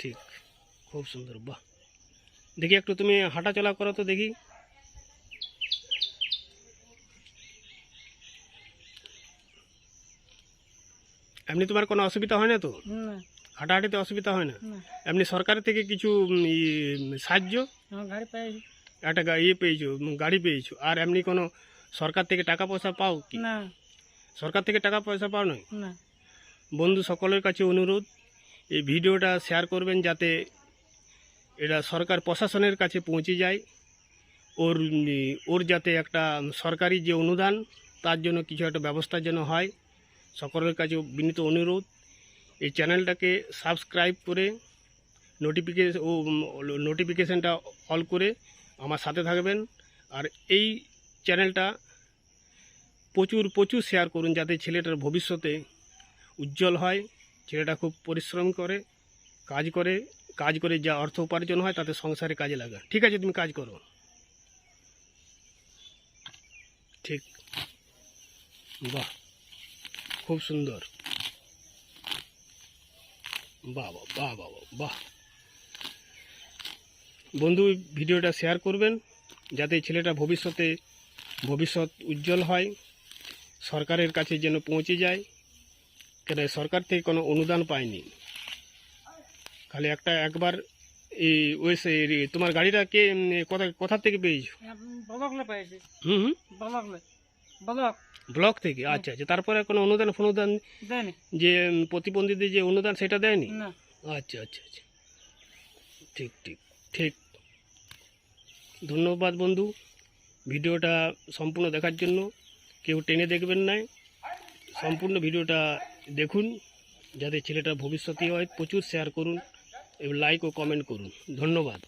ঠিক খুব সুন্দর বাহ। দেখি একটু তুমি হাঁটা চলা করো তো দেখি। এমনি তোমার কোনো অসুবিধা হয় না তো? হাঁটাহাঁটিতে অসুবিধা হয় না? এমনি সরকারের থেকে কিছু সাহায্য? একটা ইয়ে পেয়েছ গাড়ি পেয়েছ। আর এমনি কোনো সরকার থেকে টাকা পয়সা পাও কি? সরকার থেকে টাকা পয়সা পাও নয় বন্ধু সকলের কাছে অনুরোধ এই ভিডিওটা শেয়ার করবেন যাতে এটা সরকার প্রশাসনের কাছে পৌঁছে যায়। ওর ওর যাতে একটা সরকারি যে অনুদান, তার জন্য কিছু একটা ব্যবস্থা যেন হয়। সকলের কাছে বিনীত অনুরোধ। এই চ্যানেলটাকে সাবস্ক্রাইব করে নোটিফিকেশন ও নোটিফিকেশানটা অল করে আমার সাথে থাকবেন। আর এই চ্যানেলটা প্রচুর প্রচুর শেয়ার করুন যাতে ছেলেটার ভবিষ্যতে উজ্জ্বল হয়। ছেলেটা খুব পরিশ্রম করে কাজ করে কাজ করে যা অর্থ উপার্জন হয় তাতে সংসারে কাজে লাগা ঠিক আছে তুমি কাজ করো। ঠিক। বাহ খুব সুন্দর। বাহ বাহ বাহ বাহ বাহ, বন্ধু ভিডিওটা শেয়ার করবেন যাতে ছেলেটা ভবিষ্যতে ভবিষ্যৎ উজ্জ্বল হয় সরকারের কাছে যেন পৌঁছে যায়। কেন সরকার থেকে কোনো অনুদান পায়নি। খালি একটা একবার এই ওই সে- তোমার গাড়িটা কে কোথা কোথা থেকে পেয়েছ? হুম হুম? বলকলে। ব্লক। থেকে? আচ্ছা আচ্ছা। তারপরে কোনো অনুদান ফনুদান যে প্রতিবন্ধীদের যে অনুদান সেটা দেয়নি? আচ্ছা আচ্ছা আচ্ছা। ঠিক ঠিক ঠিক। ধন্যবাদ বন্ধু। ভিডিওটা সম্পূর্ণ দেখার জন্য। কেউ টেনে দেখবেন না সম্পূর্ণ ভিডিওটা দেখুন যাতে ছেলেটা ভবিষ্যতে হয় প্রচুর শেয়ার করুন এবং লাইক ও কমেন্ট করুন। ধন্যবাদ।